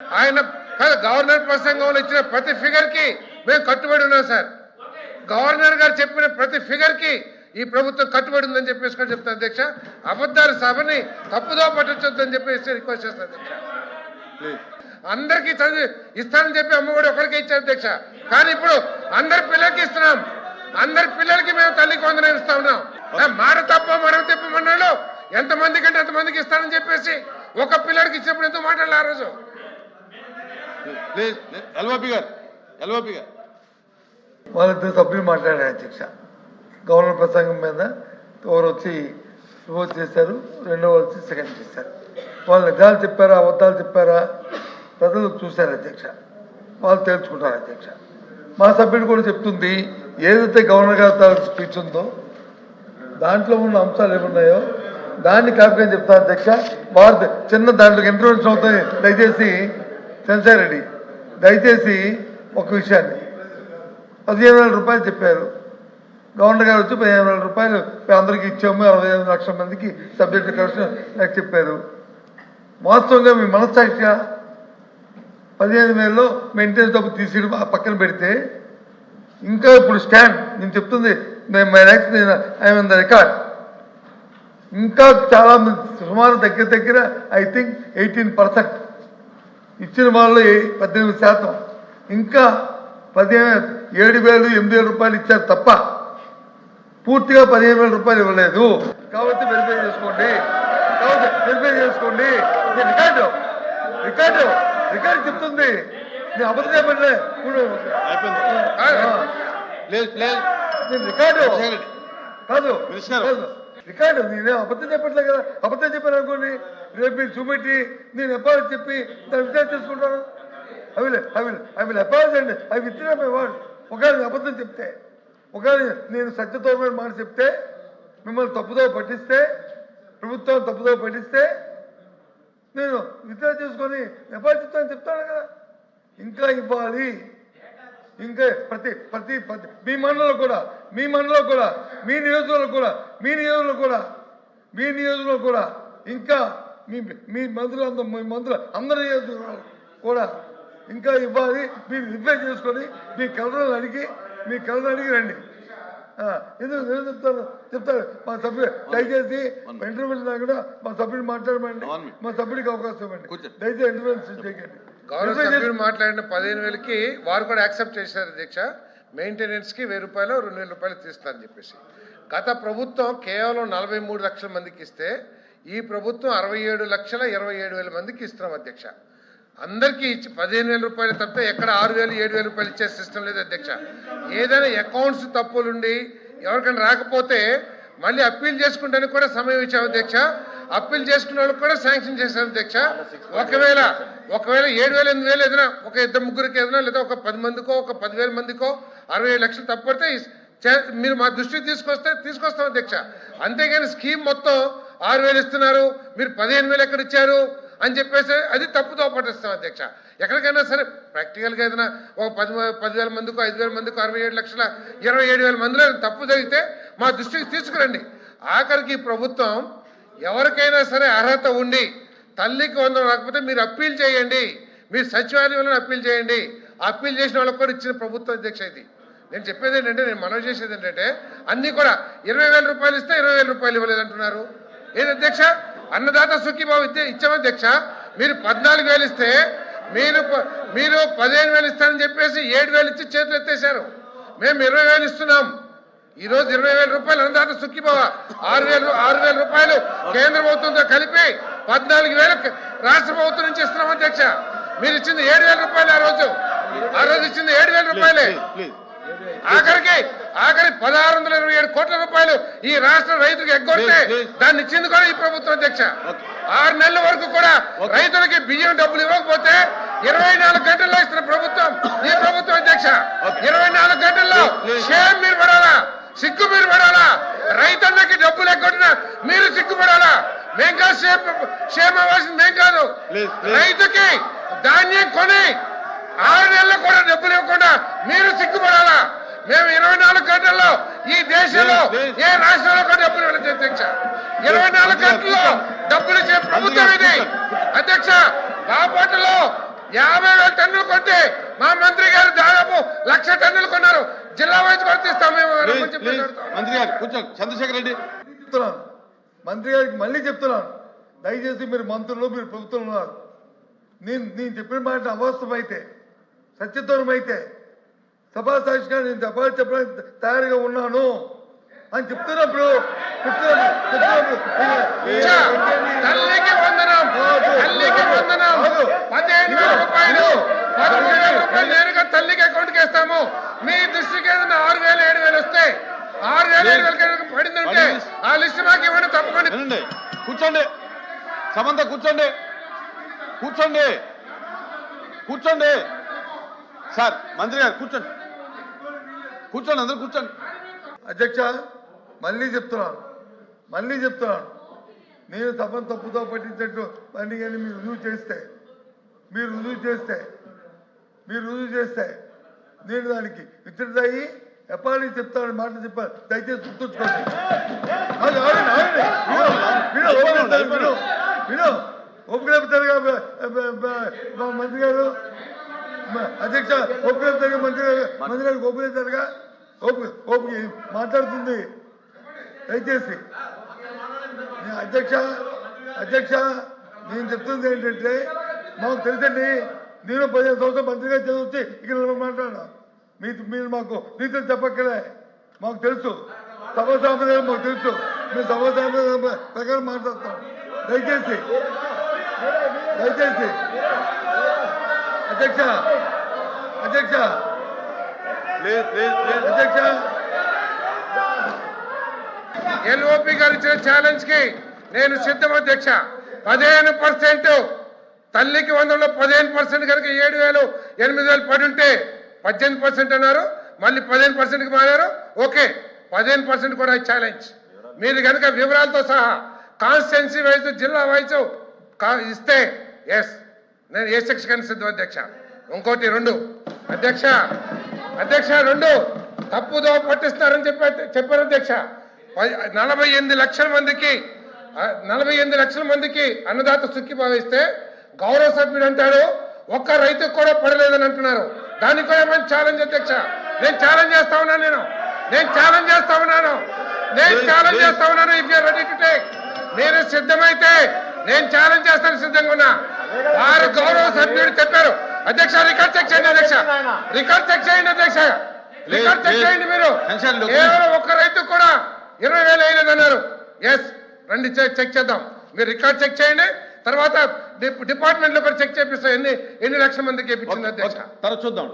ఆయన గవర్నర్ ప్రసంగంలో ఇచ్చిన ప్రతి ఫిగర్కి మేము కట్టుబడి ఉన్నాం సార్. గవర్నర్ గారు చెప్పిన ప్రతి ఫిగర్కి ఈ ప్రభుత్వం కట్టుబడి ఉందని చెప్పేసి కూడా చెప్తాను అధ్యక్ష. అబద్ధాల సభని తప్పుదో పట్టించొద్దని చెప్పేసి రిక్వెస్ట్ చేస్తాను అధ్యక్ష. ప్లీజ్ అందరికీ చదివి ఇస్తానని చెప్పి అమ్మఒడి ఒకరికే ఇచ్చారు అధ్యక్ష. కానీ ఇప్పుడు అందరి పిల్లలకి ఇస్తున్నాం. అందరి పిల్లలకి మేము తల్లికి వందనం ఇస్తా ఉన్నాం. ఆ, మాట తప్ప మరో తెప్పమన్నాడు ఎంతమంది కంటే ఎంతమందికి ఇస్తానని చెప్పేసి ఒక పిల్లడికి ఇచ్చినప్పుడు ఎంతో మాట్లాడాలి ఆ రోజు? ప్లీజ్ ఎల్ఓపి గారు ఎల్ఓపి గారు. వాళ్ళిద్దరు సభ్యులు మాట్లాడారు అధ్యక్ష. గవర్నర్ ప్రసంగం మీద ఎవరు వచ్చి ఓట్ చేశారు రెండో వచ్చి సెకండ్ చేశారు. వాళ్ళు నిజాలు చెప్పారా అబద్ధాలు చెప్పారా? ప్రజలు చూశారు అధ్యక్ష. వాళ్ళు తేల్చుకుంటారు అధ్యక్ష. మా సభ్యుడు కూడా చెప్తుంది ఏదైతే గవర్నర్ గారు తాలూకు స్పీచ్ ఉందో దాంట్లో ఉన్న అంశాలు ఏమున్నాయో దాన్ని కాపీ చెప్తాను అధ్యక్ష. వారు చిన్న దాంట్లో ఇంటర్వెన్షన్ అవుతుంది దయచేసి సెన్సార్ రెడ్డి దయచేసి ఒక విషయాన్ని. పదిహేను వేల రూపాయలు చెప్పారు. గవర్నర్ గారు వచ్చి పదిహేను వేల రూపాయలు అందరికీ ఇచ్చాము అరవై ఐదు లక్షల మందికి సబ్జెక్టు కరెక్షన్ నాకు చెప్పారు. వాస్తవంగా మీ మనస్సాక్షిగా పదిహేను వేలలో మెయింటెనెన్స్ డబ్బు తీసి ఆ పక్కన పెడితే ఇంకా ఇప్పుడు స్టాండ్ నేను చెప్తుంది మై నెక్స్ట్ నేను ఐఎమ్ ద రికార్డ్ ఇంకా చాలా మంది సుమారు దగ్గర దగ్గర ఐ థింక్ ఎయిటీన్ పర్సెంట్ ఇచ్చిన వాళ్ళు పద్దెనిమిది శాతం. ఇంకా పదిహేను ఏడు వేలు ఎనిమిది వేల రూపాయలు ఇచ్చారు తప్ప పూర్తిగా పదిహేను వేల రూపాయలు ఇవ్వలేదు. కాబట్టి వెరిఫై చేసుకోండి. కాబట్టి వెరిఫై చేసుకోండి. రికార్డు రికార్డు రికార్డు చెప్తుంది. నేను అబద్ధం చెప్పట్లే నేను రికార్డు. కాదు. కాదు. రికార్డు నేనే అబద్ధం చెప్పట్లే కదా. అబద్ధం చెప్పాను అనుకోండి రేపు మీరు చూపెట్టి నేను ఎప్పుడు చెప్పి దాన్ని విచారణ చేసుకుంటాను I will I will I will apologise అండి ఐ విత్ మై వర్డ్ ఒకవేళ అబద్ధం చెప్తే ఒకవేళ నేను సత్యతోమైన మాట చెప్తే మిమ్మల్ని తప్పుదో పట్టిస్తే ప్రభుత్వం తప్పుదో పట్టిస్తే నేను విత్డ్రా చేసుకొని ఎప్పుడు చెప్తాను చెప్తాను కదా. ఇంకా ఇవ్వాలి. ఇంకా ప్రతి ప్రతి ప్రతి మీ మండలంలో కూడా మీ మండలంలో కూడా మీ నియోజకవర్గంలో కూడా మీ నియోజకవర్గంలో కూడా మీ నియోజకవర్గంలో కూడా ఇంకా మీ మీ మంత్రులు అందరూ మీ మంత్రులు అందరి నియోజకవర్గాలు కూడా ఇంకా ఇవ్వాలి. మీరు రిప్లై చేసుకొని మీ కలర్లు అడిగి మీ కలర్లు అడిగి రండి. ఎందుకు నేను చెప్తాను చెప్తాను మా సభ్యులు దయచేసి ఇంటర్వ్యూ కూడా మా సభ్యుడు మాట్లాడమండి. మా సభ్యుడికి అవకాశం ఇవ్వండి. దయచేసి ఇంటర్వ్యూ చేయకండి. గౌరవ సభ్యులు మాట్లాడిన పదిహేను వేలకి వారు కూడా యాక్సెప్ట్ చేశారు అధ్యక్ష మెయింటెనెన్స్కి వెయ్యి రూపాయలు రెండు వేల రూపాయలు తీస్తారని చెప్పేసి. గత ప్రభుత్వం కేవలం నలభై మూడు లక్షల మందికి ఇస్తే ఈ ప్రభుత్వం అరవై ఏడు లక్షల ఇరవై ఏడు వేల మందికి ఇస్తున్నాం అధ్యక్ష. అందరికీ ఇచ్చి పదిహేను వేల రూపాయలు తప్పితే ఎక్కడ ఆరు వేలు ఏడు వేల రూపాయలు ఇచ్చే సిస్టమ్ లేదు అధ్యక్ష. ఏదైనా అకౌంట్స్ తప్పులుండి ఎవరికైనా రాకపోతే మళ్ళీ అప్పీల్ చేసుకుంటానికి కూడా సమయం ఇచ్చాం అధ్యక్ష. అప్పీల్ చేసుకున్న వాళ్ళకి కూడా శాంక్షన్ చేశాం అధ్యక్ష. ఒకవేళ ఒకవేళ ఏడు వేలు ఎనిమిది వేలు ఏదైనా ఒక ఇద్దరు ముగ్గురికి ఏదైనా లేదా ఒక పది మందికో ఒక పదివేల మందికో అరవై లక్షలు తప్పడితే మీరు మా దృష్టికి తీసుకొస్తే తీసుకొస్తాం అధ్యక్ష. అంతేగాని స్కీమ్ మొత్తం ఆరు వేలు ఇస్తున్నారు మీరు పదిహేను వేలు ఎక్కడ ఇచ్చారు అని చెప్పేసి అది తప్పుతో పట్టిస్తాం అధ్యక్ష. ఎక్కడికైనా సరే ప్రాక్టికల్గా ఏదైనా ఒక పది పదివేల మందికో ఐదు వేల మందికో అరవై ఏడు లక్షల ఇరవై ఏడు వేల మందిలో తప్పు జరిగితే మా దృష్టికి తీసుకురండి. ఆఖరికి ప్రభుత్వం ఎవరికైనా సరే అర్హత ఉండి తల్లికి వందనం రాకపోతే మీరు అప్పీల్ చేయండి. మీరు సచివాలయంలో అప్పీల్ చేయండి. అప్పీల్ చేసిన వాళ్ళకి కూడా ఇచ్చిన ప్రభుత్వ అధ్యక్ష ఇది. నేను చెప్పేది ఏంటంటే నేను మనవి చేసేది ఏంటంటే అన్నీ కూడా ఇరవై వేల రూపాయలు ఇస్తే ఇరవై వేల రూపాయలు ఇవ్వలేదు అంటున్నారు. ఏది అధ్యక్ష? అన్నదాత సుఖీభావ ఇచ్చే ఇచ్చాము అధ్యక్ష? మీరు పద్నాలుగు వేలు ఇస్తే మీరు ప- మీరు పదిహేను వేలు ఇస్తానని చెప్పేసి ఏడు వేలు ఇచ్చి చేతులు ఎత్తేసారు మేము ఇరవై వేలు ఇస్తున్నాం. ఈ రోజు ఇరవై వేల రూపాయలు అన్నదాత సుఖీభావ ఆరు వేలు ఆరు వేల రూపాయలు కేంద్ర ప్రభుత్వంతో కలిపి పద్నాలుగు వేలు రాష్ట్ర ప్రభుత్వం నుంచి ఇస్తున్నాం అధ్యక్ష మీరు ఇచ్చింది ఏడు వేల రూపాయలు ఆ రోజు ఆ రోజు ఇచ్చింది ఏడు వేల రూపాయలే ఆఖరికి ఆఖరి పదహారు వందల ఇరవై ఏడు కోట్ల రూపాయలు ఈ రాష్ట్ర రైతులకు ఎగ్గొడితే. దాన్ని ఇచ్చింది కూడా ఈ ప్రభుత్వం అధ్యక్ష. ఆరు నెలల వరకు కూడా. రైతులకి బియ్యం డబ్బులు ఇవ్వకపోతే ఇరవై నాలుగు గంటల్లో ఇస్తున్న ప్రభుత్వం ఈ ప్రభుత్వం అధ్యక్ష Okay. ఇరవై నాలుగు గంటల్లో Please, please. షేమ్ మీరు పడాలా సిగ్గు మీరు పడాలా రైతన్నకి డబ్బులు ఎగ్గొట్టిన మీరు సిగ్గుపడాలా మేం కాదు క్షేమ క్షేమ అవ్వాల్సింది మేం కాదు Please, please. రైతుకి ధాన్యం కొని ఆరు నెలలు కూడా డబ్బులు ఇవ్వకుండా మీరు సిగ్గుపడాలా? మేము ఇరవై నాలుగు గంటల్లో ఈ దేశంలో. ఏ రాష్ట్రంలో కూడా డబ్బులు ఇవ్వలేదు అధ్యక్ష ఇరవై నాలుగు గంటల్లో డబ్బులు ఇచ్చే ప్రభుత్వం ఇది. అధ్యక్ష బాపట్లలో యాభై వేల టన్నులు కొంటే మా మంత్రి గారు దాదాపు లక్ష టన్నులు కొన్నారు. జిల్లా వైజ్ కూడా తీస్తాం మేము ప్లీజ్ రమ్మని చెప్పి ప్లీజ్ అడుగుతాం. మంత్రి గారు కూర్చోండి. చంద్రశేఖర్ రెడ్డి. చెప్తున్నాను. మంత్రి గారికి మళ్ళీ చెప్తున్నాను. దయచేసి మీరు మంత్రులు మీరు ప్రభుత్వం ఉన్నారు. నేను నేను చెప్పిన మాట అవాస్తవమైతే సత్యదూరం అయితే సభా సాక్షిగా నేను సభ చెప్పడానికి తయారుగా ఉన్నాను అని చెప్తున్నప్పుడు తల్లికి అకౌంట్కి వేస్తాము. మీ దృష్టికి ఏదైనా ఆరు వేలు ఏడు వేలు వస్తే ఆరు వేలు ఏడు వేలు పడిందంటే ఆ లిస్ట్ మాకు ఇవ్వండి తప్పకుండా. కూర్చోండి. సమంత కూర్చోండి. కూర్చోండి కూర్చోండి సార్ మంత్రి గారు కూర్చోండి కూర్చోండి అందరూ కూర్చోండి అధ్యక్ష మళ్ళీ చెప్తున్నాను మళ్ళీ చెప్తున్నాను నేను తప్పని తప్పుతో పట్టించినట్టు పని కానీ మీరు రుజువు చేస్తే మీరు రుజువు చేస్తే మీరు రుజువు చేస్తే నేను దానికి అయ్యి ఎప్పటి చెప్తానని మాట చెప్పాను దయచేసి గుర్తుంచుకోండి విను, ఓపిక మా మంత్రి గారు. అధ్యక్ష ఓపిక లేపుతారుగా మంత్రి గారు మంత్రి గారికి మాట్లాడుతుంది. దయచేసి. అధ్యక్ష అధ్యక్ష నేను చెప్తుంది ఏంటంటే మాకు తెలుసండి నేను పదిహేను సంవత్సరం మంత్రిగా చదివించి ఇక్కడ మాట్లాడినా. మీ మీరు మాకు నీతులు చెప్పక్కలే మాకు తెలుసు. సభ సాంప్రదాయం మాకు తెలుసు. మేము సభ సాంప్రదాయం ప్రకారం మాట్లాడతాం. దయచేసి. దయచేసి. అధ్యక్ష అధ్యక్ష. అధ్యక్ష. ఎల్ఓపి గారు ఇచ్చిన ఛాలెంజ్కి నేను సిద్ధం అధ్యక్ష. పదిహేను పర్సెంట్ తల్లికి వందలో పదిహేను పర్సెంట్ కనుక ఏడు వేలు ఎనిమిది వేలు పడి ఉంటే పద్దెనిమిది పర్సెంట్ అన్నారు. మళ్ళీ పదిహేను పర్సెంట్కి మారారు. ఓకే పదిహేను పర్సెంట్ కూడా ఛాలెంజ్ మీరు కనుక వివరాలతో సహా కాన్స్టిట్యున్సీ వైజ్ జిల్లా వైజ్ ఇస్తే ఎస్ నేను ఏ సెక్షన్ సిద్ధం అధ్యక్ష? ఇంకోటి రెండు. అధ్యక్ష అధ్యక్ష రెండు. తప్పుదో పట్టిస్తారని చెప్పి చెప్పారు అధ్యక్ష. నలభై ఎనిమిది లక్షల మందికి నలభై ఎనిమిది లక్షల మందికి అన్నదాత సుఖి భావిస్తే గౌరవ సభ్యుడు అంటాడు. ఒక్క రైతుకు కూడా పడలేదని అంటున్నారు. దానికి కూడా ఏమైనా ఛాలెంజ్ అధ్యక్ష? నేను ఛాలెంజ్ చేస్తా ఉన్నాను నేను. నేను ఛాలెంజ్ చేస్తా ఉన్నాను. నేను ఛాలెంజ్. చేస్తా ఉన్నాను. If you ready to take నేను సిద్ధమైతే నేను ఛాలెంజ్ చేస్తాను సిద్ధంగా ఉన్నా. వారు గౌరవ సభ్యుడు చెప్పారు. అధ్యక్ష రికార్డ్ చెక్ చేయండి అధ్యక్ష. రికార్డ్ చెక్ చేయండి అధ్యక్ష. Record check. చేయండి మీరు. కేవలం ఒక్క రైతు కూడా ఇరవై వేలు అయినదన్నారు ఎస్ రండి చెక్ చెక్ చేద్దాం. మీరు రికార్డ్ చెక్ చేయండి. తర్వాత డిపార్ట్మెంట్లో కూడా చెక్ చేపిస్తాం. ఎన్ని ఎన్ని లక్షల మందికి ఇప్పించింది అధ్యక్ష? తర్వాత చూద్దాం.